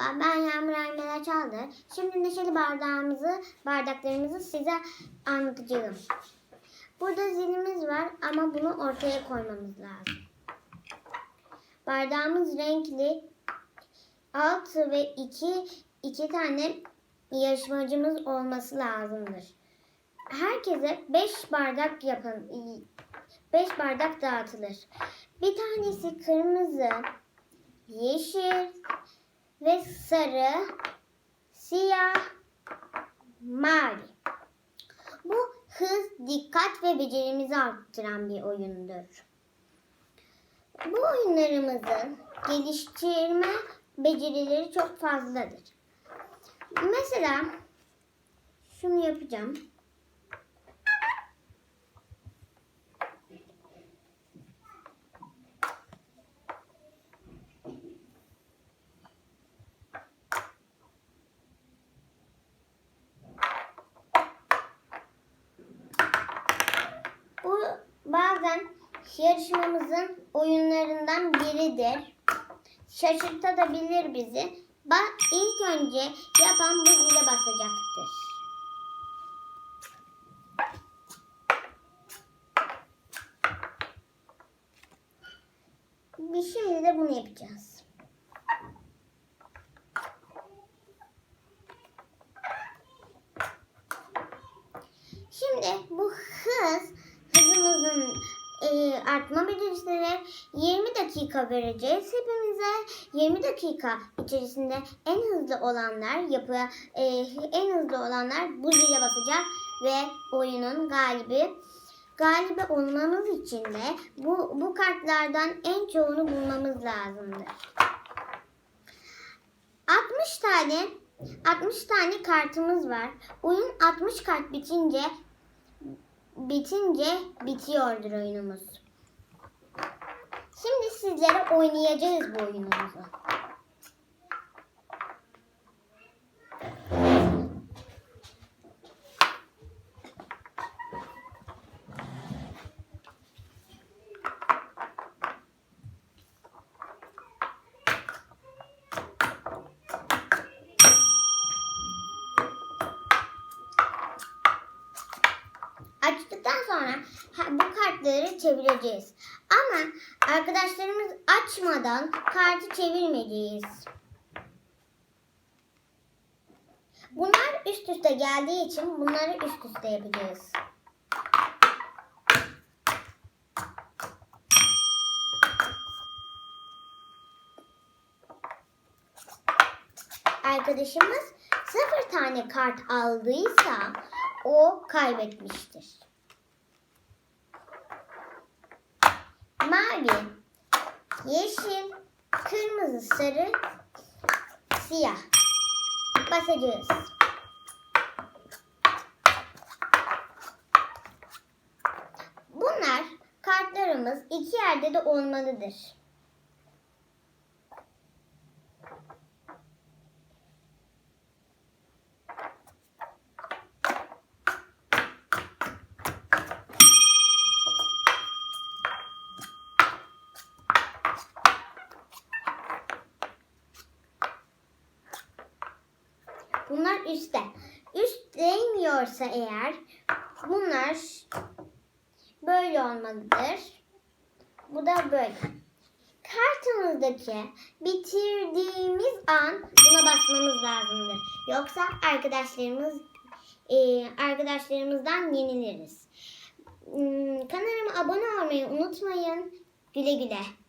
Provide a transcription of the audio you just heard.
Merhaba, ben Yağmur Aymeler Çaldır. Şimdi neşeli bardağımızı, bardaklarımızı size anlatacağım. Burada zilimiz var ama bunu ortaya koymamız lazım. Bardağımız renkli. Altı ve iki, iki tane yarışmacımız olması lazımdır. Herkese beş bardak yapın, beş bardak dağıtılır. Bir tanesi kırmızı, yeşil ve sarı, siyah, mavi. Bu hız, dikkat ve becerimizi arttıran bir oyundur. Bu oyunlarımızın geliştirme becerileri çok fazladır. Mesela şunu yapacağım. Bu bazen yarışmamızın oyunlarından biridir. Şaşırtabilir bizi. Bak ilk önce yapan bu zile basacaktır. Biz şimdi de bunu yapacağız. Şimdi bu hız, hızımızın e, artma becerisine 20 dakika vereceğiz. Hepimize 20 dakika içerisinde en hızlı olanlar yapı e, en hızlı olanlar bu zile basacak ve oyunun galibi galibi olmamız için de bu bu kartlardan en çoğunu bulmamız lazımdır. 60 tane 60 tane kartımız var. Oyun 60 kart bitince bitince bitiyordur oyunumuz. Şimdi sizlere oynayacağız bu oyunumuzu. Açtıktan sonra bu kartları çevireceğiz. Ama arkadaşlarımız açmadan kartı çevirmeyeceğiz. Bunlar üst üste geldiği için bunları üst üste yapacağız. Arkadaşımız sıfır tane kart aldıysa o kaybetmiştir. Mavi, yeşil, kırmızı, sarı, siyah. Basacağız. Bunlar kartlarımız iki yerde de olmalıdır. Bunlar üstte. Üst değmiyorsa eğer bunlar böyle olmalıdır. Bu da böyle. Kartımızdaki bitirdiğimiz an buna basmamız lazımdır. Yoksa arkadaşlarımız e, arkadaşlarımızdan yeniliriz. Hmm, Kanalıma abone olmayı unutmayın. Güle güle.